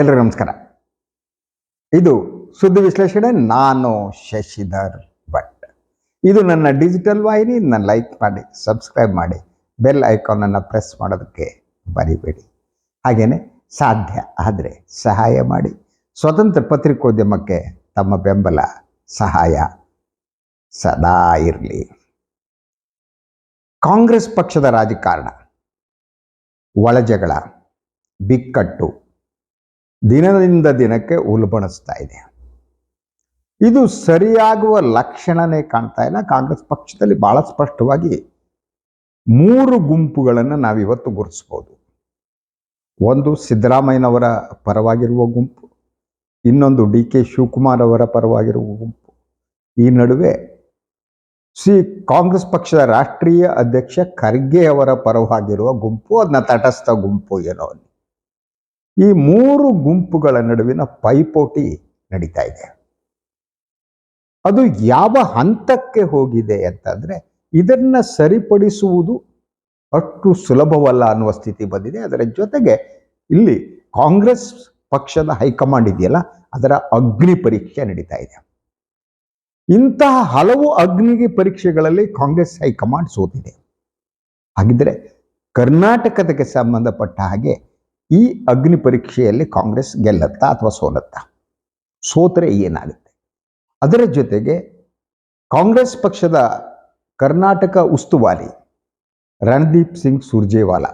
ಎಲ್ರಿಗೂ ನಮಸ್ಕಾರ. ಇದು ಸುದ್ದಿ ವಿಶ್ಲೇಷಣೆ, ನಾನು ಶಶಿಧರ್ ಭಟ್. ಇದು ನನ್ನ ಡಿಜಿಟಲ್ ವಾಹಿನಿ, ನನ್ನ ಲೈಕ್ ಮಾಡಿ ಸಬ್ಸ್ಕ್ರೈಬ್ ಮಾಡಿ ಬೆಲ್ ಐಕಾನನ್ನು ಪ್ರೆಸ್ ಮಾಡೋದಕ್ಕೆ ಬರಿಬೇಡಿ. ಹಾಗೆಯೇ ಸಾಧ್ಯ ಆದರೆ ಸಹಾಯ ಮಾಡಿ. ಸ್ವತಂತ್ರ ಪತ್ರಿಕೋದ್ಯಮಕ್ಕೆ ತಮ್ಮ ಬೆಂಬಲ, ಸಹಾಯ ಸದಾ ಇರಲಿ. ಕಾಂಗ್ರೆಸ್ ಪಕ್ಷದ ರಾಜಕಾರಣ, ಒಳಜಗಳ ಬಿಕ್ಕಟ್ಟು ದಿನದಿಂದ ದಿನಕ್ಕೆ ಉಲ್ಬಣಿಸ್ತಾ ಇದೆ. ಇದು ಸರಿಯಾಗುವ ಲಕ್ಷಣನೇ ಕಾಣ್ತಾ ಇಲ್ಲ. ಕಾಂಗ್ರೆಸ್ ಪಕ್ಷದಲ್ಲಿ ಬಹಳ ಸ್ಪಷ್ಟವಾಗಿ ಮೂರು ಗುಂಪುಗಳನ್ನು ನಾವಿವತ್ತು ಗುರುತಿಸ್ಬೋದು. ಒಂದು ಸಿದ್ದರಾಮಯ್ಯನವರ ಪರವಾಗಿರುವ ಗುಂಪು, ಇನ್ನೊಂದು ಡಿ ಕೆ ಶಿವಕುಮಾರ್ ಅವರ ಪರವಾಗಿರುವ ಗುಂಪು. ಈ ನಡುವೆ ಸಿ ಕಾಂಗ್ರೆಸ್ ಪಕ್ಷದ ರಾಷ್ಟ್ರೀಯ ಅಧ್ಯಕ್ಷ ಖರ್ಗೆ ಅವರ ಪರವಾಗಿರುವ ಗುಂಪು ಅದನ್ನ ತಟಸ್ಥ ಗುಂಪು ಏನೋ. ಈ ಮೂರು ಗುಂಪುಗಳ ನಡುವಿನ ಪೈಪೋಟಿ ನಡೀತಾ ಇದೆ. ಅದು ಯಾವ ಹಂತಕ್ಕೆ ಹೋಗಿದೆ ಅಂತಂದರೆ ಇದನ್ನು ಸರಿಪಡಿಸುವುದು ಅಷ್ಟು ಸುಲಭವಲ್ಲ ಅನ್ನುವ ಸ್ಥಿತಿ ಬಂದಿದೆ. ಅದರ ಜೊತೆಗೆ ಇಲ್ಲಿ ಕಾಂಗ್ರೆಸ್ ಪಕ್ಷದ ಹೈಕಮಾಂಡ್ ಇದೆಯಲ್ಲ, ಅದರ ಅಗ್ನಿ ಪರೀಕ್ಷೆ ನಡೀತಾ ಇದೆ. ಇಂತಹ ಹಲವು ಅಗ್ನಿ ಪರೀಕ್ಷೆಗಳಲ್ಲಿ ಕಾಂಗ್ರೆಸ್ ಹೈಕಮಾಂಡ್ ಸೋತಿದೆ. ಹಾಗಿದ್ರೆ ಕರ್ನಾಟಕದಕ್ಕೆ ಸಂಬಂಧಪಟ್ಟ ಹಾಗೆ ಈ ಅಗ್ನಿ ಪರೀಕ್ಷೆಯಲ್ಲಿ ಕಾಂಗ್ರೆಸ್ ಗೆಲ್ಲತ್ತಾ ಅಥವಾ ಸೋಲತ್ತಾ? ಸೋತರೆ ಏನಾಗುತ್ತೆ? ಅದರ ಜೊತೆಗೆ ಕಾಂಗ್ರೆಸ್ ಪಕ್ಷದ ಕರ್ನಾಟಕ ಉಸ್ತುವಾರಿ ರಣದೀಪ್ ಸಿಂಗ್ ಸುರ್ಜೇವಾಲಾ,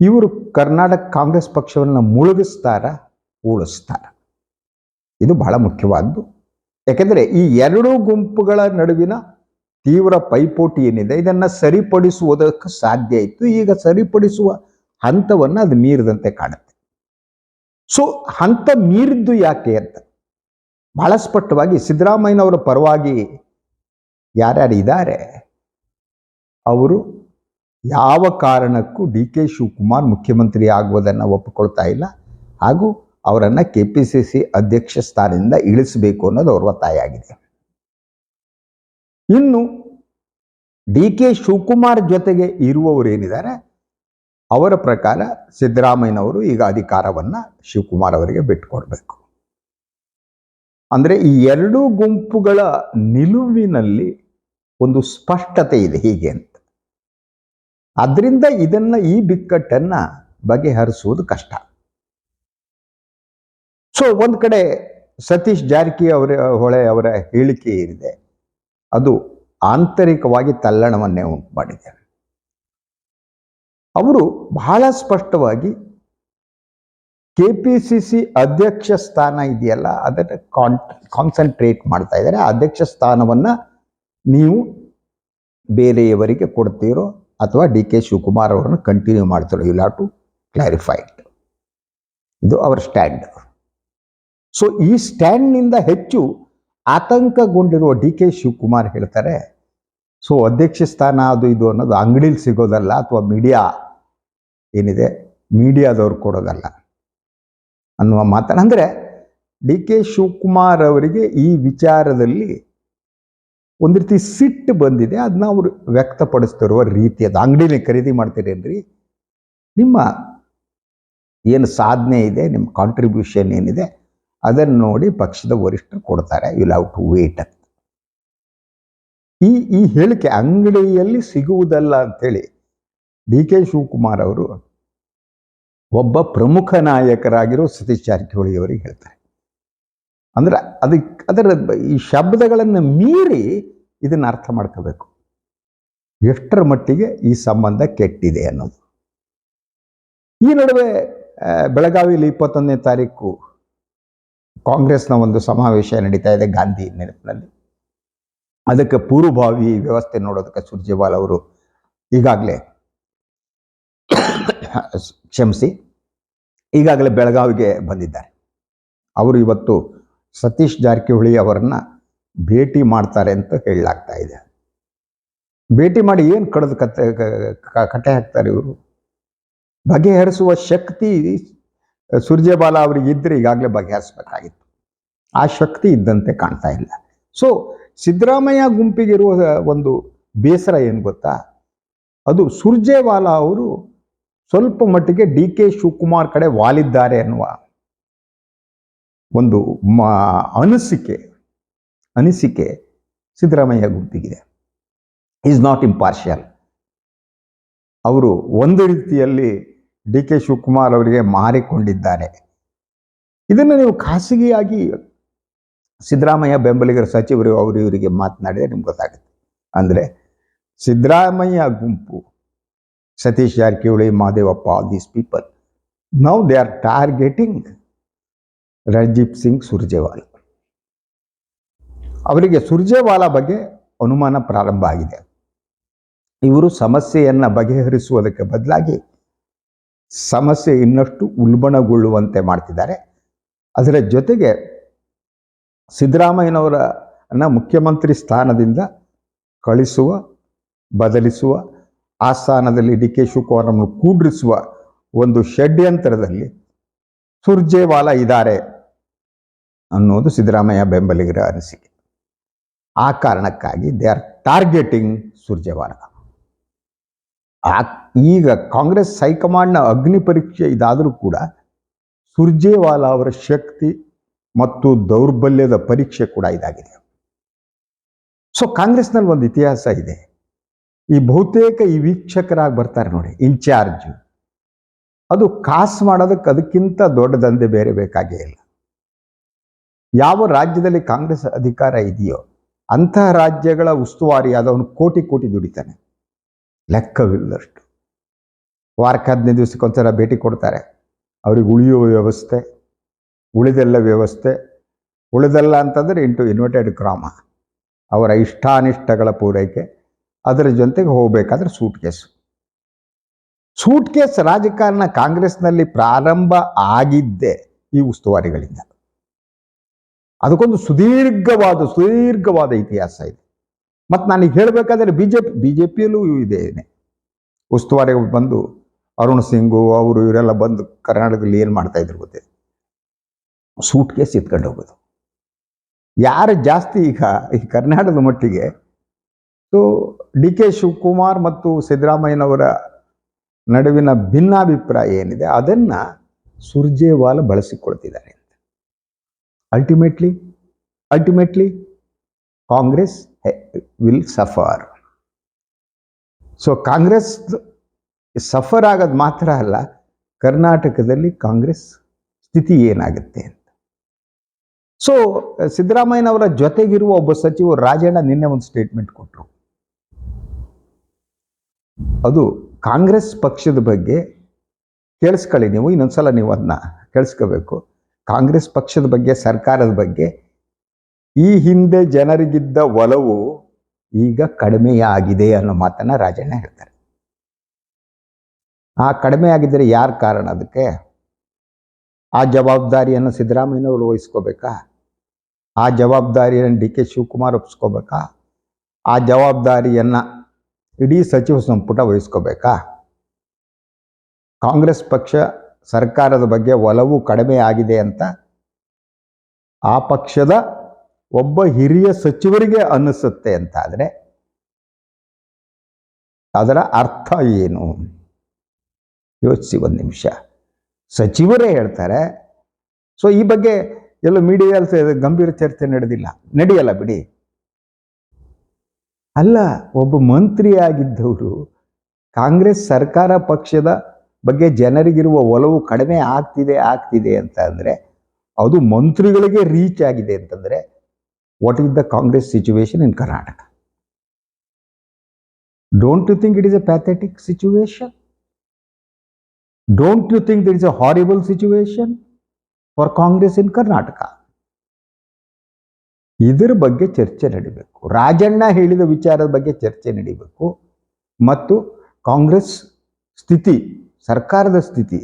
ಇವರು ಕರ್ನಾಟಕ ಕಾಂಗ್ರೆಸ್ ಪಕ್ಷವನ್ನು ಮುಳುಗಿಸ್ತಾರ ಉಳಿಸ್ತಾರ ಇದು ಬಹಳ ಮುಖ್ಯವಾದ್ದು. ಯಾಕೆಂದರೆ ಈ ಎರಡೂ ಗುಂಪುಗಳ ನಡುವಿನ ತೀವ್ರ ಪೈಪೋಟಿ ಏನಿದೆ, ಇದನ್ನು ಸರಿಪಡಿಸುವುದಕ್ಕೆ ಸಾಧ್ಯ ಇತ್ತು. ಈಗ ಸರಿಪಡಿಸುವ ಹಂತವನ್ನು ಅದು ಮೀರಿದಂತೆ ಕಾಣುತ್ತೆ. ಸೊ ಹಂತ ಮೀರಿದ್ದು ಯಾಕೆ ಅಂತ? ಬಹಳ ಸ್ಪಷ್ಟವಾಗಿ ಸಿದ್ದರಾಮಯ್ಯನವರ ಪರವಾಗಿ ಯಾರ್ಯಾರು ಇದ್ದಾರೆ ಅವರು ಯಾವ ಕಾರಣಕ್ಕೂ ಡಿ ಕೆ ಶಿವಕುಮಾರ್ ಮುಖ್ಯಮಂತ್ರಿ ಆಗುವುದನ್ನು ಒಪ್ಪಿಕೊಳ್ತಾ ಇಲ್ಲ. ಹಾಗೂ ಅವರನ್ನು ಕೆ ಪಿ ಸಿ ಸಿ ಅಧ್ಯಕ್ಷ ಸ್ಥಾನದಿಂದ ಇಳಿಸಬೇಕು ಅನ್ನೋದು ಅವರ ಒತ್ತಾಯ ಆಗಿದೆ. ಇನ್ನು ಡಿ ಕೆ ಶಿವಕುಮಾರ್ ಜೊತೆಗೆ ಇರುವವರು ಏನಿದ್ದಾರೆ? ಅವರ ಪ್ರಕಾರ ಸಿದ್ದರಾಮಯ್ಯನವರು ಈಗ ಅಧಿಕಾರವನ್ನ ಶಿವಕುಮಾರ್ ಅವರಿಗೆ ಬಿಟ್ಟುಕೊಡ್ಬೇಕು. ಅಂದ್ರೆ ಈ ಎರಡೂ ಗುಂಪುಗಳ ನಿಲುವಿನಲ್ಲಿ ಒಂದು ಸ್ಪಷ್ಟತೆ ಇದೆ ಹೀಗೆ ಅಂತ. ಅದರಿಂದ ಇದನ್ನ ಈ ಬಿಕ್ಕಟ್ಟನ್ನ ಬಗೆಹರಿಸುವುದು ಕಷ್ಟ. ಸೊ ಒಂದು ಕಡೆ ಸತೀಶ್ ಜಾರಕಿ ಅವರ ಹೊಳೆ ಅವರ ಹೇಳಿಕೆ ಏನಿದೆ, ಅದು ಆಂತರಿಕವಾಗಿ ತಲ್ಲಣವನ್ನೇ ಉಂಟು ಮಾಡಿದೆ ಅವರು ಬಹಳ ಸ್ಪಷ್ಟವಾಗಿ ಕೆ ಪಿ ಸಿ ಸಿ ಅಧ್ಯಕ್ಷ ಸ್ಥಾನ ಇದೆಯಲ್ಲ, ಅದನ್ನು ಕಾನ್ ಕಾನ್ಸಂಟ್ರೇಟ್ ಮಾಡ್ತಾ ಇದ್ದಾರೆ. ಅಧ್ಯಕ್ಷ ಸ್ಥಾನವನ್ನು ನೀವು ಬೇರೆಯವರಿಗೆ ಕೊಡ್ತೀರೋ ಅಥವಾ ಡಿ ಕೆ ಶಿವಕುಮಾರ್ ಅವರನ್ನು ಕಂಟಿನ್ಯೂ ಮಾಡ್ತಾರೋ ಯು ಲ್ಯಾವ್ ಟು ಕ್ಲಾರಿಫೈಡ್ ಇದು ಅವರ ಸ್ಟ್ಯಾಂಡ್ ಸೊ ಈ ಸ್ಟ್ಯಾಂಡ್ನಿಂದ ಹೆಚ್ಚು ಆತಂಕಗೊಂಡಿರುವ ಡಿ ಕೆ ಶಿವಕುಮಾರ್ ಹೇಳ್ತಾರೆ ಸೊ ಅಧ್ಯಕ್ಷ ಸ್ಥಾನ ಅದು ಇದು ಅನ್ನೋದು ಅಂಗಡಿಲಿ ಸಿಗೋದಲ್ಲ ಅಥವಾ ಮೀಡಿಯಾ ಏನಿದೆ? ಮೀಡಿಯಾದವ್ರು ಕೊಡೋದಲ್ಲ ಅನ್ನುವ ಮಾತನ್ನು. ಅಂದರೆ ಡಿ ಕೆ ಶಿವಕುಮಾರ್ ಅವರಿಗೆ ಈ ವಿಚಾರದಲ್ಲಿ ಒಂದು ರೀತಿ ಸಿಟ್ಟು ಬಂದಿದೆ. ಅದನ್ನ ಅವರು ವ್ಯಕ್ತಪಡಿಸ್ತಿರುವ ರೀತಿ ಅದು. ಅಂಗಡಿಲಿ ಖರೀದಿ ಮಾಡ್ತೀರೇನ್ರಿ? ನಿಮ್ಮ ಏನು ಸಾಧನೆ ಇದೆ? ನಿಮ್ಮ ಕಾಂಟ್ರಿಬ್ಯೂಷನ್ ಏನಿದೆ? ಅದನ್ನು ನೋಡಿ ಪಕ್ಷದ ವರಿಷ್ಠರು ಕೊಡ್ತಾರೆ. ಯು ಲವ್ ಟು ವೇಟ್ ಅಂತ ಈ ಈ ಹೇಳಿಕೆ ಅಂಗಡಿಯಲ್ಲಿ ಸಿಗುವುದಲ್ಲ ಅಂಥೇಳಿ ಡಿ ಕೆ ಶಿವಕುಮಾರ್ ಅವರು ಒಬ್ಬ ಪ್ರಮುಖ ನಾಯಕರಾಗಿರೋ ಸತೀಶ್ ಜಾರಕಿಹೊಳಿ ಅವರಿಗೆ ಹೇಳ್ತಾರೆ. ಅಂದ್ರೆ ಅದಕ್ಕೆ ಅದರ ಈ ಶಬ್ದಗಳನ್ನು ಮೀರಿ ಇದನ್ನು ಅರ್ಥ ಮಾಡ್ಕೋಬೇಕು. ಎಷ್ಟರ ಮಟ್ಟಿಗೆ ಈ ಸಂಬಂಧ ಕೆಟ್ಟಿದೆ ಅನ್ನೋದು. ಈ ನಡುವೆ ಬೆಳಗಾವಿಯಲ್ಲಿ ಇಪ್ಪತ್ತೊಂದನೇ ತಾರೀಕು ಕಾಂಗ್ರೆಸ್ನ ಒಂದು ಸಮಾವೇಶ ನಡೀತಾ ಇದೆ ಗಾಂಧಿ ನೆನಪಿನಲ್ಲಿ. ಅದಕ್ಕೆ ಪೂರ್ವಭಾವಿ ವ್ಯವಸ್ಥೆ ನೋಡೋದಕ್ಕೆ ಸುರ್ಜೇವಾಲ್ ಅವರು ಈಗಾಗಲೇ ಕ್ಷಮಿಸಿ, ಈಗಾಗಲೇ ಬೆಳಗಾವಿಗೆ ಬಂದಿದ್ದಾರೆ. ಅವರು ಇವತ್ತು ಸತೀಶ್ ಜಾರಕಿಹೊಳಿ ಅವರನ್ನು ಭೇಟಿ ಮಾಡ್ತಾರೆ ಅಂತ ಹೇಳಲಾಗ್ತಾ ಇದೆ. ಭೇಟಿ ಮಾಡಿ ಏನು ಕಳೆದು ಕತೆ ಕಟ್ಟೆ ಹಾಕ್ತಾರೆ ಇವರು? ಬಗೆಹರಿಸುವ ಶಕ್ತಿ ಸುರ್ಜೇಬಾಲ ಅವರಿಗೆ ಇದ್ದರೆ ಈಗಾಗಲೇ ಬಗೆಹರಿಸಬೇಕಾಗಿತ್ತು. ಆ ಶಕ್ತಿ ಇದ್ದಂತೆ ಕಾಣ್ತಾ ಇಲ್ಲ. ಸೊ ಸಿದ್ದರಾಮಯ್ಯ ಗುಂಪಿಗಿರುವ ಒಂದು ಬೇಸರ ಏನು ಗೊತ್ತಾ? ಅದು ಸುರ್ಜೇವಾಲಾ ಅವರು ಸ್ವಲ್ಪ ಮಟ್ಟಿಗೆ ಡಿ ಕೆ ಶಿವಕುಮಾರ್ ಕಡೆ ವಾಲಿದ್ದಾರೆ ಅನ್ನುವ ಒಂದು ಮ, ಅನಿಸಿಕೆ ಅನಿಸಿಕೆ ಸಿದ್ದರಾಮಯ್ಯ ಗುಂಪಿಗಿದೆ. ಈಸ್ ನಾಟ್ ಇಂಪಾರ್ಷಿಯಲ್ ಅವರು ಒಂದು ರೀತಿಯಲ್ಲಿ ಡಿ ಕೆ ಶಿವಕುಮಾರ್ ಅವರಿಗೆ ಮಾರಿಕೊಂಡಿದ್ದಾರೆ. ಇದನ್ನು ನೀವು ಖಾಸಗಿಯಾಗಿ ಸಿದ್ದರಾಮಯ್ಯ ಬೆಂಬಲಿಗರ ಸಚಿವರು ಅವರು ಇವರಿಗೆ ಮಾತನಾಡಿದರೆ ನಿಮ್ಗೆ ಗೊತ್ತಾಗುತ್ತೆ. ಅಂದರೆ ಸಿದ್ದರಾಮಯ್ಯ ಗುಂಪು, Satish Jarkiholi Mahadevappa all these people now they are targeting Randeep Singh Surjewala ಅವರಿಗೆ ಸುರ್ಜೇವಾಲಾ ಬಗ್ಗೆ ಅನುಮಾನ ಪ್ರಾರಂಭ ಆಗಿದೆ. ಇವರು ಸಮಸ್ಯೆಯನ್ನು ಬಗೆಹರಿಸುವುದಕ್ಕೆ ಬದಲಾಗಿ ಸಮಸ್ಯೆ ಇನ್ನಷ್ಟು ಉಲ್ಬಣಗೊಳ್ಳುವಂತೆ ಮಾಡ್ತಿದ್ದಾರೆ. ಅದರ ಜೊತೆಗೆ ಸಿದ್ದರಾಮಯ್ಯನವರನ್ನ ಮುಖ್ಯಮಂತ್ರಿ ಸ್ಥಾನದಿಂದ ಕಳಿಸುವ, ಬದಲಿಸುವ, ಆ ಸ್ಥಾನದಲ್ಲಿ ಡಿ ಕೆ ಶಿವಕುಮಾರನ್ನು ಕೂಡ್ರಿಸುವ ಒಂದು ಷಡ್ಯಂತ್ರದಲ್ಲಿ ಸುರ್ಜೇವಾಲ ಇದ್ದಾರೆ ಅನ್ನೋದು ಸಿದ್ದರಾಮಯ್ಯ ಬೆಂಬಲಿಗರ ಅನಿಸಿಕೆ. ಆ ಕಾರಣಕ್ಕಾಗಿ ದೇ ಆರ್ ಟಾರ್ಗೆಟಿಂಗ್ ಸುರ್ಜೇವಾಲ. ಆ, ಈಗ ಕಾಂಗ್ರೆಸ್ ಹೈಕಮಾಂಡ್ನ ಅಗ್ನಿ ಪರೀಕ್ಷೆ ಇದಾದರೂ ಕೂಡ ಸುರ್ಜೇವಾಲಾ ಅವರ ಶಕ್ತಿ ಮತ್ತು ದೌರ್ಬಲ್ಯದ ಪರೀಕ್ಷೆ ಕೂಡ ಇದಾಗಿದೆ. ಸೊ ಕಾಂಗ್ರೆಸ್ನಲ್ಲಿ ಒಂದು ಇತಿಹಾಸ ಇದೆ. ಈ ಬಹುತೇಕ ಈ ವೀಕ್ಷಕರಾಗಿ ಬರ್ತಾರೆ ನೋಡಿ ಇನ್ಚಾರ್ಜ್ ಅದು ಕಾಸು ಮಾಡೋದಕ್ಕೆ ಅದಕ್ಕಿಂತ ದೊಡ್ಡ ದಂಧೆ ಬೇರೆ ಬೇಕಾಗೇ ಇಲ್ಲ. ಯಾವ ರಾಜ್ಯದಲ್ಲಿ ಕಾಂಗ್ರೆಸ್ ಅಧಿಕಾರ ಇದೆಯೋ ಅಂತಹ ರಾಜ್ಯಗಳ ಉಸ್ತುವಾರಿ ಆದವನು ಕೋಟಿ ಕೋಟಿ ದುಡಿತಾನೆ. ಲೆಕ್ಕವಿಲ್ಲದಷ್ಟು ವಾರಕ್ಕೆ ಹದಿನೈದು ದಿವಸಕ್ಕೊಂದ್ಸಲ ಭೇಟಿ ಕೊಡ್ತಾರೆ. ಅವ್ರಿಗೆ ಉಳಿಯುವ ವ್ಯವಸ್ಥೆ. ಉಳಿದೆಲ್ಲ ವ್ಯವಸ್ಥೆ, ಉಳಿದೆಲ್ಲ ಅಂತಂದರೆ ಇಂಟು ಇನ್ವರ್ಟೆಡ್ ಕ್ರಾಮ ಅವರ ಇಷ್ಟಾನಿಷ್ಟಗಳ ಪೂರೈಕೆ, ಅದರ ಜೊತೆಗೆ ಹೋಗಬೇಕಾದ್ರೆ ಸೂಟ್ ಕೇಸು ಸೂಟ್ ಕೇಸ್ ರಾಜಕಾರಣ ಕಾಂಗ್ರೆಸ್ನಲ್ಲಿ ಪ್ರಾರಂಭ ಆಗಿದ್ದೇ ಈ ಉಸ್ತುವಾರಿಗಳಿಂದ. ಅದಕ್ಕೊಂದು ಸುದೀರ್ಘವಾದ ಸುದೀರ್ಘವಾದ ಇತಿಹಾಸ ಇದೆ. ಮತ್ತು ನಾನು ಹೇಳಬೇಕಾದ್ರೆ B J P B J ಪಿಯಲ್ಲೂ ಇದೇನೆ ಉಸ್ತುವಾರಿಗಳು ಬಂದು ಅರುಣ್ ಸಿಂಗು, ಅವರು ಇವರೆಲ್ಲ ಬಂದು ಕರ್ನಾಟಕದಲ್ಲಿ ಏನು ಮಾಡ್ತಾಯಿದ್ರು ಗೊತ್ತಿದೆ ಸೂಟ್ ಕೇಸ್ ಎತ್ಕೊಂಡು ಹೋಗೋದು. ಯಾರು ಜಾಸ್ತಿ ಈಗ, ಈ ಕರ್ನಾಟಕದ ಮಟ್ಟಿಗೆ, ಸೊ, ಡಿ ಕೆ ಶಿವಕುಮಾರ್ ಮತ್ತು ಸಿದ್ದರಾಮಯ್ಯನವರ ನಡುವಿನ ಭಿನ್ನಾಭಿಪ್ರಾಯ ಏನಿದೆ, ಅದನ್ನು ಸುರ್ಜೇವಾಲ ಬಳಸಿಕೊಳ್ತಿದ್ದಾರೆ ಅಂತ. Ultimately ultimately Congress will suffer so Congress suffer ಆಗೋದು ಮಾತ್ರ ಅಲ್ಲ, ಕರ್ನಾಟಕದಲ್ಲಿ ಕಾಂಗ್ರೆಸ್ ಸ್ಥಿತಿ ಏನಾಗುತ್ತೆ ಅಂತ. ಸೊ ಸಿದ್ದರಾಮಯ್ಯನವರ ಜೊತೆಗಿರುವ ಒಬ್ಬ ಸಚಿವ ರಾಜಣ್ಣ ನಿನ್ನೆ ಒಂದು ಸ್ಟೇಟ್ಮೆಂಟ್ ಕೊಟ್ಟರು ಅದು ಕಾಂಗ್ರೆಸ್ ಪಕ್ಷದ ಬಗ್ಗೆ ಕೇಳಿಸ್ಕೊಳ್ಳಿ ನೀವು, ಇನ್ನೊಂದ್ಸಲ ನೀವು ಅದನ್ನ ಕೇಳಿಸ್ಕೋಬೇಕು. ಕಾಂಗ್ರೆಸ್ ಪಕ್ಷದ ಬಗ್ಗೆ, ಸರ್ಕಾರದ ಬಗ್ಗೆ ಈ ಹಿಂದೆ ಜನರಿಗಿದ್ದ ಒಲವು ಈಗ ಕಡಿಮೆಯಾಗಿದೆ ಅನ್ನೋ ಮಾತನ್ನ ರಾಜಣ್ಣ ಹೇಳ್ತಾರೆ. ಆ ಕಡಿಮೆ ಆಗಿದ್ದರೆ ಯಾರು ಕಾರಣ ಅದಕ್ಕೆ? ಆ ಜವಾಬ್ದಾರಿಯನ್ನು ಸಿದ್ದರಾಮಯ್ಯನವರು ವಹಿಸ್ಕೋಬೇಕಾ? ಆ ಜವಾಬ್ದಾರಿಯನ್ನು ಡಿ ಕೆ ಶಿವಕುಮಾರ್ ಒಪ್ಪಿಸ್ಕೋಬೇಕಾ ಆ ಜವಾಬ್ದಾರಿಯನ್ನು ಇಡೀ ಸಚಿವ ಸಂಪುಟ ವಹಿಸ್ಕೋಬೇಕಾ? ಕಾಂಗ್ರೆಸ್ ಪಕ್ಷ ಸರ್ಕಾರದ ಬಗ್ಗೆ ಒಲವು ಕಡಿಮೆ ಆಗಿದೆ ಅಂತ ಆ ಪಕ್ಷದ ಒಬ್ಬ ಹಿರಿಯ ಸಚಿವರಿಗೆ ಅನ್ನಿಸುತ್ತೆ ಅಂತಾದರೆ ಅದರ ಅರ್ಥ ಏನು? ಯೋಚಿಸಿ ಒಂದು ನಿಮಿಷ. ಸಚಿವರೇ ಹೇಳ್ತಾರೆ, ಸೊ ಈ ಬಗ್ಗೆ ಎಲ್ಲ ಮೀಡಿಯಾಲ್ಸ್ ಗಂಭೀರ ಚರ್ಚೆ ನಡೆದಿಲ್ಲ. ನಡೆಯಲ್ಲ ಬಿಡಿ. ಅಲ್ಲ, ಒಬ್ಬ ಮಂತ್ರಿಯಾಗಿದ್ದವರು ಕಾಂಗ್ರೆಸ್ ಸರ್ಕಾರ ಪಕ್ಷದ ಬಗ್ಗೆ ಜನರಿಗಿರುವ ಒಲವು ಕಡಿಮೆ ಆಗ್ತಿದೆ ಆಗ್ತಿದೆ ಅಂತ ಅಂದರೆ ಅದು ಮಂತ್ರಿಗಳಿಗೆ ರೀಚ್ ಆಗಿದೆ ಅಂತಂದರೆ what is the Congress situation in Karnataka don't you think it is a pathetic situation don't you think that is a horrible situation for Congress in Karnataka ಇದರ ಬಗ್ಗೆ ಚರ್ಚೆ ನಡಿಬೇಕು. ರಾಜಣ್ಣ ಹೇಳಿದ ವಿಚಾರದ ಬಗ್ಗೆ ಚರ್ಚೆ ನಡಿಬೇಕು. ಮತ್ತು ಕಾಂಗ್ರೆಸ್ ಸ್ಥಿತಿ, ಸರ್ಕಾರದ ಸ್ಥಿತಿ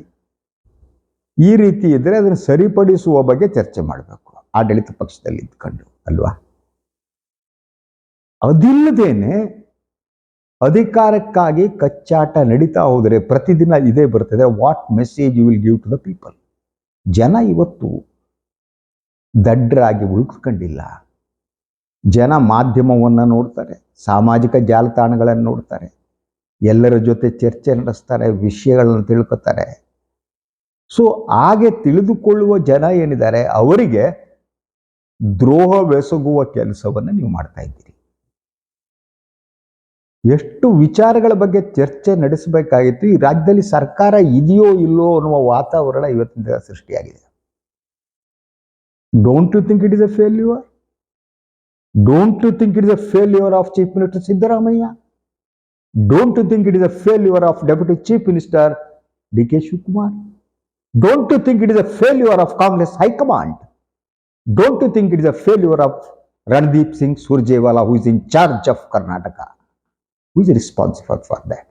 ಈ ರೀತಿ ಇದ್ದರೆ ಅದನ್ನು ಸರಿಪಡಿಸುವ ಬಗ್ಗೆ ಚರ್ಚೆ ಮಾಡಬೇಕು. ಆಡಳಿತ ಪಕ್ಷದಲ್ಲಿ ಇದ್ಕೊಂಡು, ಅಲ್ವಾ? ಅದಿಲ್ಲದೇನೆ ಅಧಿಕಾರಕ್ಕಾಗಿ ಕಚ್ಚಾಟ ನಡೀತಾ ಹೋದರೆ ಪ್ರತಿದಿನ ಇದೇ ಬರ್ತದೆ what message you will give to the people ಜನ ಇವತ್ತು ದಡ್ಡರಾಗಿ ಉಳ್ಕೊಂಡಿಲ್ಲ ಜನ ಮಾಧ್ಯಮವನ್ನು ನೋಡ್ತಾರೆ, ಸಾಮಾಜಿಕ ಜಾಲತಾಣಗಳನ್ನು ನೋಡ್ತಾರೆ, ಎಲ್ಲರ ಜೊತೆ ಚರ್ಚೆ ನಡೆಸ್ತಾರೆ, ವಿಷಯಗಳನ್ನು ತಿಳ್ಕೊತಾರೆ. ಸೊ ಹಾಗೆ ತಿಳಿದುಕೊಳ್ಳುವ ಜನ ಏನಿದ್ದಾರೆ, ಅವರಿಗೆ ದ್ರೋಹವೆಸಗುವ ಕೆಲಸವನ್ನು ನೀವು ಮಾಡ್ತಾ ಇದ್ದೀರಿ. ಎಷ್ಟು ವಿಚಾರಗಳ ಬಗ್ಗೆ ಚರ್ಚೆ ನಡೆಸಬೇಕಾಗಿತ್ತು, ಈ ರಾಜ್ಯದಲ್ಲಿ ಸರ್ಕಾರ ಇದೆಯೋ ಇಲ್ಲೋ ಅನ್ನುವ ವಾತಾವರಣ ಇವತ್ತಿನ ದಿನ ಸೃಷ್ಟಿಯಾಗಿದೆ. Don't you think it is a failure don't you think it is a failure of chief minister Siddaramaiah don't you think it is a failure of deputy chief minister D K Shivakumar don't you think it is a failure of Congress high command don't you think it is a failure of Randeep Singh Surjewala who is in charge of Karnataka who is responsible for that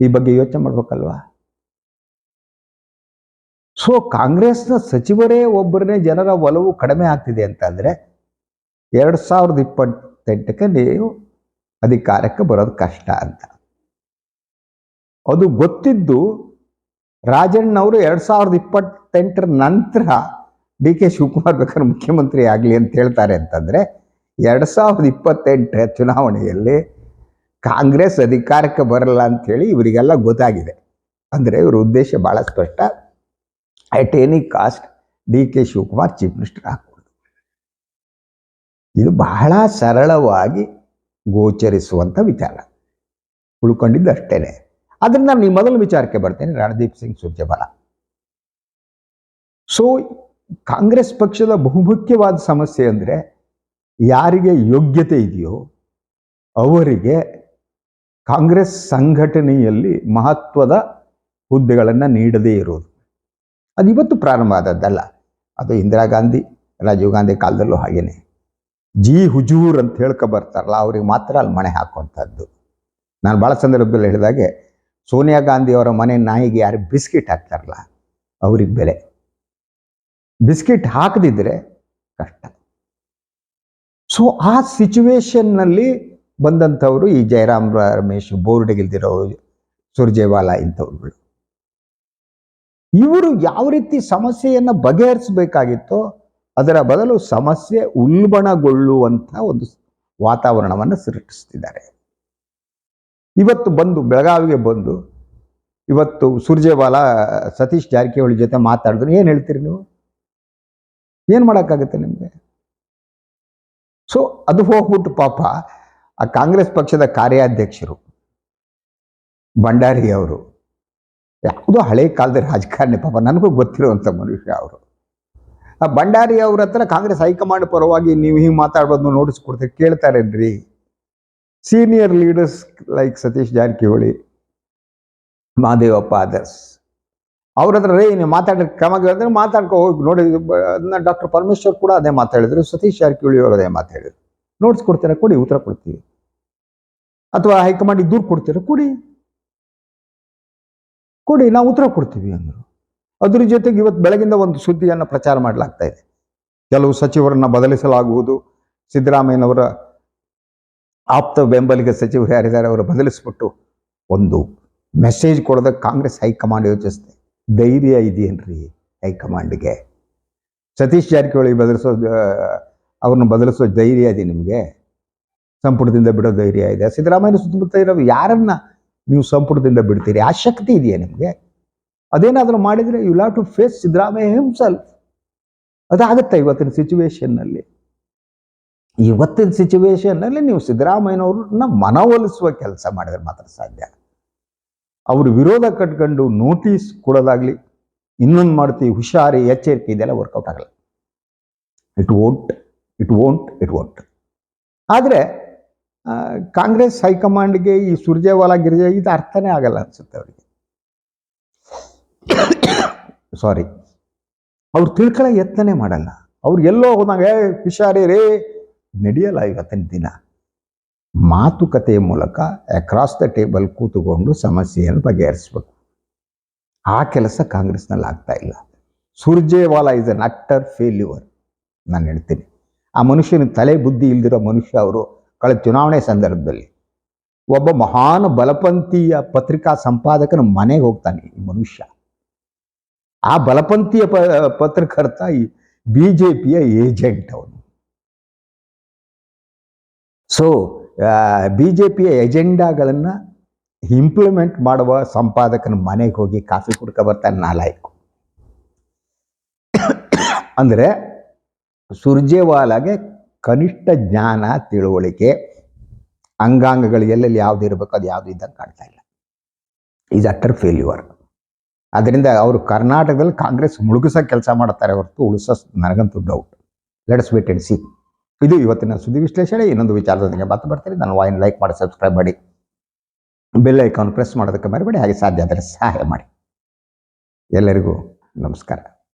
ಈ ಬಗ್ಗೆ ಯೋಚನೆ ಮಾಡ್ಬೇಕಲ್ವಾ? So ಕಾಂಗ್ರೆಸ್ನ ಸಚಿವರೇ ಒಬ್ಬರನ್ನೇ ಜನರ ಒಲವು ಕಡಿಮೆ ಆಗ್ತಿದೆ ಅಂತಂದರೆ ಎರಡು ಸಾವಿರದ ಇಪ್ಪತ್ತೆಂಟಕ್ಕೆ ನೀವು ಅಧಿಕಾರಕ್ಕೆ ಬರೋದು ಕಷ್ಟ ಅಂತ. ಅದು ಗೊತ್ತಿದ್ದು ರಾಜಣ್ಣವರು ಎರಡು ಸಾವಿರದ ಇಪ್ಪತ್ತೆಂಟರ ನಂತರ ಡಿ ಕೆ ಶಿವಕುಮಾರ್ ಬೇಕಾದ್ರೆ ಮುಖ್ಯಮಂತ್ರಿ ಆಗಲಿ ಅಂತ ಹೇಳ್ತಾರೆ ಅಂತಂದರೆ ಎರಡು ಸಾವಿರದ ಇಪ್ಪತ್ತೆಂಟರ ಚುನಾವಣೆಯಲ್ಲಿ ಕಾಂಗ್ರೆಸ್ ಅಧಿಕಾರಕ್ಕೆ ಬರಲ್ಲ ಅಂತೇಳಿ ಇವರಿಗೆಲ್ಲ ಗೊತ್ತಾಗಿದೆ. ಅಂದರೆ ಇವರ ಉದ್ದೇಶ ಭಾಳ ಸ್ಪಷ್ಟ. At any cost D K Shivakumar chief minister ಆಗ್ಬೋದು. ಇದು ಬಹಳ ಸರಳವಾಗಿ ಗೋಚರಿಸುವಂಥ ವಿಚಾರ. ಉಳ್ಕೊಂಡಿದ್ದು ಅಷ್ಟೇ ಅದರಿಂದ ನಾನು ನಿಮ್ಮ ಮೊದಲ ವಿಚಾರಕ್ಕೆ ಬರ್ತೇನೆ. ರಣದೀಪ್ ಸಿಂಗ್ ಸುರ್ಜೇವಾಲಾ. ಸೊ ಕಾಂಗ್ರೆಸ್ ಪಕ್ಷದ ಬಹುಮುಖ್ಯವಾದ ಸಮಸ್ಯೆ ಅಂದರೆ ಯಾರಿಗೆ ಯೋಗ್ಯತೆ ಇದೆಯೋ ಅವರಿಗೆ ಕಾಂಗ್ರೆಸ್ ಸಂಘಟನೆಯಲ್ಲಿ ಮಹತ್ವದ ಹುದ್ದೆಗಳನ್ನು ನೀಡದೇ ಇರೋದು. ಅದು ಇವತ್ತು ಪ್ರಾರಂಭ ಆದದ್ದಲ್ಲ. ಅದು ಇಂದಿರಾ ಗಾಂಧಿ, ರಾಜೀವ್ ಗಾಂಧಿ ಕಾಲದಲ್ಲೂ ಹಾಗೇನೆ. ಜಿ ಹುಜೂರ್ ಅಂತ ಹೇಳ್ಕೊ ಬರ್ತಾರಲ್ಲ, ಅವ್ರಿಗೆ ಮಾತ್ರ ಅಲ್ಲಿ ಮಣೆ ಹಾಕುವಂಥದ್ದು. ನಾನು ಭಾಳ ಸಂದರ್ಭದಲ್ಲಿ ಹೇಳಿದಾಗೆ, ಸೋನಿಯಾ ಗಾಂಧಿ ಅವರ ಮನೆ ನಾಯಿಗೆ ಯಾರು ಬಿಸ್ಕಿಟ್ ಹಾಕ್ತಾರಲ್ಲ, ಅವ್ರಿಗೆ ಬೆಲೆ. ಬಿಸ್ಕಿಟ್ ಹಾಕದಿದ್ರೆ ಕಷ್ಟ. ಸೊ ಆ ಸಿಚುವೇಶನ್ನಲ್ಲಿ ಬಂದಂಥವರು ಈ ಜಯರಾಮ್ ರಮೇಶ್ ಬೋರ್ಡ್ಗಿಲ್ದಿರೋ ಸುರ್ಜೇವಾಲಾ ಇಂಥವ್ರುಗಳು. ಇವರು ಯಾವ ರೀತಿ ಸಮಸ್ಯೆಯನ್ನು ಬಗೆಹರಿಸಬೇಕಾಗಿತ್ತೋ ಅದರ ಬದಲು ಸಮಸ್ಯೆ ಉಲ್ಬಣಗೊಳ್ಳುವಂಥ ಒಂದು ವಾತಾವರಣವನ್ನು ಸೃಷ್ಟಿಸ್ತಿದ್ದಾರೆ. ಇವತ್ತು ಬಂದು, ಬೆಳಗಾವಿಗೆ ಬಂದು, ಇವತ್ತು ಸುರ್ಜೇವಾಲಾ ಸತೀಶ್ ಜಾರಕಿಹೊಳಿ ಜೊತೆ ಮಾತಾಡಿದ್ರು. ಏನು ಹೇಳ್ತೀರಿ ನೀವು? ಏನು ಮಾಡೋಕ್ಕಾಗುತ್ತೆ ನಿಮಗೆ? ಸೊ ಅದು ಹೋಗ್ಬಿಟ್ಟು ಪಾಪ ಆ ಕಾಂಗ್ರೆಸ್ ಪಕ್ಷದ ಕಾರ್ಯಾಧ್ಯಕ್ಷರು, ಭಂಡಾರಿ ಅವರು, ಯಾವುದೋ ಹಳೆ ಕಾಲದ ರಾಜಕಾರಣಿ ಪಾಪ ನನಗೂ ಗೊತ್ತಿರುವಂಥ ಮನುಷ್ಯ ಅವರು. ಆ ಭಂಡಾರಿ ಅವ್ರ ಹತ್ರ ಕಾಂಗ್ರೆಸ್ ಹೈಕಮಾಂಡ್ ಪರವಾಗಿ ನೀವು ಹಿಂಗೆ ಮಾತಾಡ್ಬೋದು ನೋಟಿಸ್ ಕೊಡ್ತೀರಿ, ಕೇಳ್ತಾರೇನ್ರಿ? Senior leaders like Satish Jarkiholi Mahadevappa others ಅವ್ರ ಹತ್ರ ರೇ ನೀವು ಮಾತಾಡೋ ಕ್ರಮ ಕೇಳಿದ್ರೆ ಮಾತಾಡ್ಕೊ ಹೋಗಿ ನೋಡಿ ಡಾಕ್ಟರ್ ಪರಮೇಶ್ವರ್ ಕೂಡ ಅದೇ ಮಾತಾಡಿದ್ರು, ಸತೀಶ್ ಜಾರಕಿಹೊಳಿ ಅವರು ಅದೇ ಮಾತಾಡಿದ್ರು. ನೋಟ್ಸ್ ಕೊಡ್ತೀರಾ ಕೊಡಿ, ಉತ್ತರ ಕೊಡ್ತೀವಿ. ಅಥವಾ ಹೈಕಮಾಂಡಿಗೆ ದೂರು ಕೊಡ್ತೀರಾ ಕೊಡಿ. ಕೊಡಿ, ನಾವು ಉತ್ತರ ಕೊಡ್ತೀವಿ ಅಂದರು. ಅದ್ರ ಜೊತೆಗೆ ಇವತ್ತು ಬೆಳಗಿಂದ ಒಂದು ಸುದ್ದಿಯನ್ನು ಪ್ರಚಾರ ಮಾಡಲಾಗ್ತಾ ಇದೆ. ಕೆಲವು ಸಚಿವರನ್ನ ಬದಲಿಸಲಾಗುವುದು. ಸಿದ್ದರಾಮಯ್ಯನವರ ಆಪ್ತ ಬೆಂಬಲಿಗ ಸಚಿವರು ಯಾರಿದ್ದಾರೆ ಅವರು ಬದಲಿಸ್ಬಿಟ್ಟು ಒಂದು ಮೆಸೇಜ್ ಕೊಡೋದಕ್ಕೆ ಕಾಂಗ್ರೆಸ್ ಹೈಕಮಾಂಡ್ ಯೋಚಿಸ್ತೆ. ಧೈರ್ಯ ಇದೆಯೇನ್ರಿ ಹೈಕಮಾಂಡ್ಗೆ? ಸತೀಶ್ ಜಾರಕಿಹೊಳಿ ಬದಲಿಸೋ ಅವ್ರನ್ನ ಬದಲಿಸೋ ಧೈರ್ಯ ಇದೆ ನಿಮಗೆ? ಸಂಪುಟದಿಂದ ಬಿಡೋ ಧೈರ್ಯ ಇದೆ. ಸಿದ್ದರಾಮಯ್ಯ ಸುತ್ತಮುತ್ತ ಇರೋ ಯಾರನ್ನ ನೀವು ಸಂಪುಟದಿಂದ ಬಿಡ್ತೀರಿ? ಆ ಶಕ್ತಿ ಇದೆಯಾ ನಿಮಗೆ? ಅದೇನಾದರೂ ಮಾಡಿದರೆ you have to face Siddaramaiah himself ಅದಾಗುತ್ತೆ ಇವತ್ತಿನ ಸಿಚುವೇಶನ್ನಲ್ಲಿ ಇವತ್ತಿನ ಸಿಚುವೇಶನ್ನಲ್ಲಿ ನೀವು ಸಿದ್ದರಾಮಯ್ಯನವ್ರನ್ನ ಮನವೊಲಿಸುವ ಕೆಲಸ ಮಾಡಿದ್ರೆ ಮಾತ್ರ ಸಾಧ್ಯ. ಅವರು ವಿರೋಧ ಕಟ್ಕೊಂಡು ನೋಟಿಸ್ ಕೊಡೋದಾಗ್ಲಿ, ಇನ್ನೊಂದು ಮಾಡ್ತೀವಿ, ಹುಷಾರಿ, ಎಚ್ಚರಿಕೆ ಇದೆಲ್ಲ ವರ್ಕೌಟ್ ಆಗಲ್ಲ. It won't it won't it won't ಆದರೆ ಕಾಂಗ್ರೆಸ್ ಹೈಕಮಾಂಡ್ಗೆ ಈ ಸುರ್ಜೇವಾಲಾ ಗಿರಿಜೆ ಇದು ಅರ್ಥನೇ ಆಗಲ್ಲ ಅನಿಸುತ್ತೆ ಅವರಿಗೆ. ಸಾರಿ ಅವ್ರು ತಿಳ್ಕೊಳ್ಳೋ ಯತ್ನನೇ ಮಾಡಲ್ಲ. ಅವ್ರು ಎಲ್ಲೋ ಹೋದಾಗ, ಏ ಹುಷಾರಿ ರೇ! ನಡೆಯಲ್ಲ ಇವತ್ತಿನ ದಿನ. ಮಾತುಕತೆಯ ಮೂಲಕ ಅಕ್ರಾಸ್ ದ ಟೇಬಲ್ ಕೂತುಕೊಂಡು ಸಮಸ್ಯೆಯನ್ನು ಬಗೆಹರಿಸಬೇಕು. ಆ ಕೆಲಸ ಕಾಂಗ್ರೆಸ್ನಲ್ಲಿ ಆಗ್ತಾ ಇಲ್ಲ. Surjewala is an utter failure ನಾನು ಹೇಳ್ತೀನಿ. ಆ ಮನುಷ್ಯನ ತಲೆ ಬುದ್ಧಿ ಇಲ್ದಿರೋ ಮನುಷ್ಯ ಅವರು ಕಳೆದ ಚುನಾವಣೆ ಸಂದರ್ಭದಲ್ಲಿ ಒಬ್ಬ ಮಹಾನ್ ಬಲಪಂಥೀಯ ಪತ್ರಿಕಾ ಸಂಪಾದಕನ ಮನೆಗೆ ಹೋಗ್ತಾನೆ ಈ ಮನುಷ್ಯ. ಆ ಬಲಪಂಥೀಯ ಪ, ಪತ್ರಕರ್ತ ಈ ಬಿ ಜೆ ಪಿಯ ಏಜೆಂಟ್ ಅವನು. ಸೊ ಬಿ ಜೆ ಪಿಯ ಎಜೆಂಡಾಗಳನ್ನು ಇಂಪ್ಲಿಮೆಂಟ್ ಮಾಡುವ ಸಂಪಾದಕನ ಮನೆಗೆ ಹೋಗಿ ಕಾಫಿ ಕುಡ್ಕ ಬರ್ತಾನೆ ನಾಲಾಯಕು. ಅಂದರೆ ಸುರ್ಜೇವಾಲಾಗೆ ಕನಿಷ್ಠ ಜ್ಞಾನ, ತಿಳುವಳಿಕೆ, ಅಂಗಾಂಗಗಳು ಎಲ್ಲೆಲ್ಲಿ ಯಾವ್ದು ಇರಬೇಕು ಅದು ಯಾವುದು ಇದ್ದಂಗೆ ಕಾಣ್ತಾ ಇಲ್ಲ. ಈಸ್ ಅಟರ್ ಫೇಲ್ಯೂರ್ ಅದರಿಂದ ಅವರು ಕರ್ನಾಟಕದಲ್ಲಿ ಕಾಂಗ್ರೆಸ್ ಮುಳುಗಿಸೋ ಕೆಲಸ ಮಾಡ್ತಾರೆ ಹೊರತು ಉಳಿಸೋ ನನಗಂತೂ doubt let's wait and see ಇದು ಇವತ್ತಿನ ಸುದ್ದಿ ವಿಶ್ಲೇಷಣೆ. ಇನ್ನೊಂದು ವಿಚಾರದೊಂದಿಗೆ ಮಾತು ಬರ್ತೀನಿ. ನಾನು ವಾಯಿನ್ ಲೈಕ್ ಮಾಡಿ ಸಬ್ಸ್ಕ್ರೈಬ್ ಮಾಡಿ. ಬೆಲ್ ಐಕಾನ್ ಪ್ರೆಸ್ ಮಾಡೋದಕ್ಕೆ ಮರಿಬೇಡಿ. ಹಾಗೆ ಸಾಧ್ಯ ಆದರೆ ಸಹಾಯ ಮಾಡಿ. ಎಲ್ಲರಿಗೂ ನಮಸ್ಕಾರ.